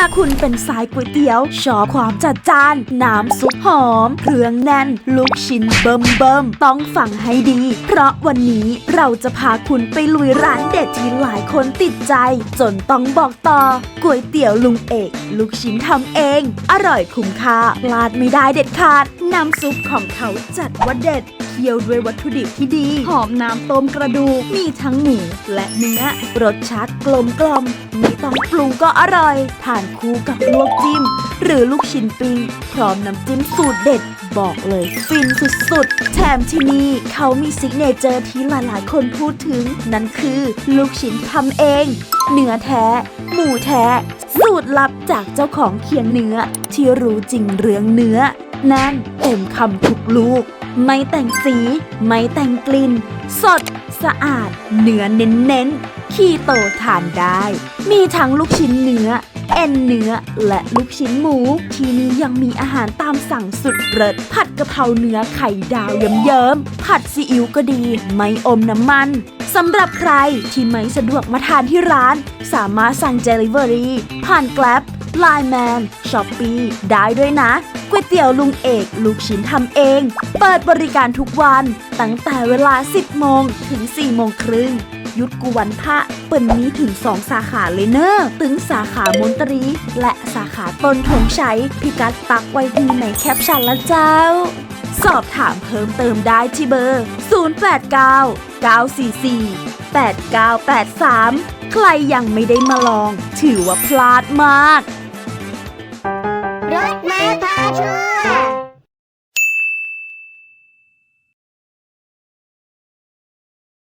าคุณเป็นสายก๋วยเตี๋ยว ชอบความจัดจ้าน น้ำซุปหอม เครื่องแน่น ลูกชิ้นเบิ่มเบิ่มๆต้องฟังให้ดี เพราะวันนี้เราจะพาคุณไปลุยร้านเด็ดที่หลายคนติดใจ จนต้องบอกต่อก๋วยเตี๋ยวลุงเอก ลูกชิ้นทำเอง อร่อยคุ้มค่าพลาดไม่ได้เด็ดขาด น้ำซุปของเขาจัดว่าเด็ด คี่ยวด้วยวัตถุดิบที่ดี หอมน้ำต้มกระดูก มีทั้งหมูและเนื้อ รสชาติกลมกล่อมไม่ต้องปรุงก็อร่อย ทานคู่กับลวกจิ้ม หรือลูกชิ้นปิ้งพร้อมน้ำจิ้มสูตรเด็ด บอกเลยฟินสุดๆ แถมที่นี่เขามีซิกเนเจอร์ที่หลายๆ คนพูดถึง นั่นคือลูกชิ้นทำเอง เนื้อแท้ หมูแท้ สูตรลับจากเจ้าของเคียงเนื้อที่รู้จริงเรื่องเนื้อ น่นเต็มคำทุกลูก ไม่แต่งสี ไม่แต่งกลิ่น สด สะอาด เนื้อเน้นๆคีโตทานได้ มีทั้งลูกชิ้นเนื้อ เอ็นเนื้อ และลูกชิ้นหมู ที่นี่ยังมีอาหารตามสั่งสุดเลิศผัดกะเพราเนื้อไข่ดาวเยิ้มๆผัดซีอิ๊วก็ดี ไม่อมน้ำมันสำหรับใครที่ไม่สะดวกมาทานที่ร้าน สามารถสั่ง Delivery ผ่าน Grab Line Man Shopee ได้ด้วยนะ ก๋วยเตี๋ยวลุงเอกลูกชิ้นทำเอง เปิดบริการทุกวัน ตั้งแต่เวลา 10 โมงถึง 4 โมงครึ่ง ยุดกุวันพระเปิดนี้ถึง 2 สาขาเลยเนอะถึงสาขามนตรี และสาขาตนถงชัยพิกัดปักไว้ที่ในแคปชั่นละเจ้า สอบถามเพิ่มเติมได้ที่เบอร์ 089 944 8983 ใครยังไม่ได้มาลอง ถือว่าพลาดมาก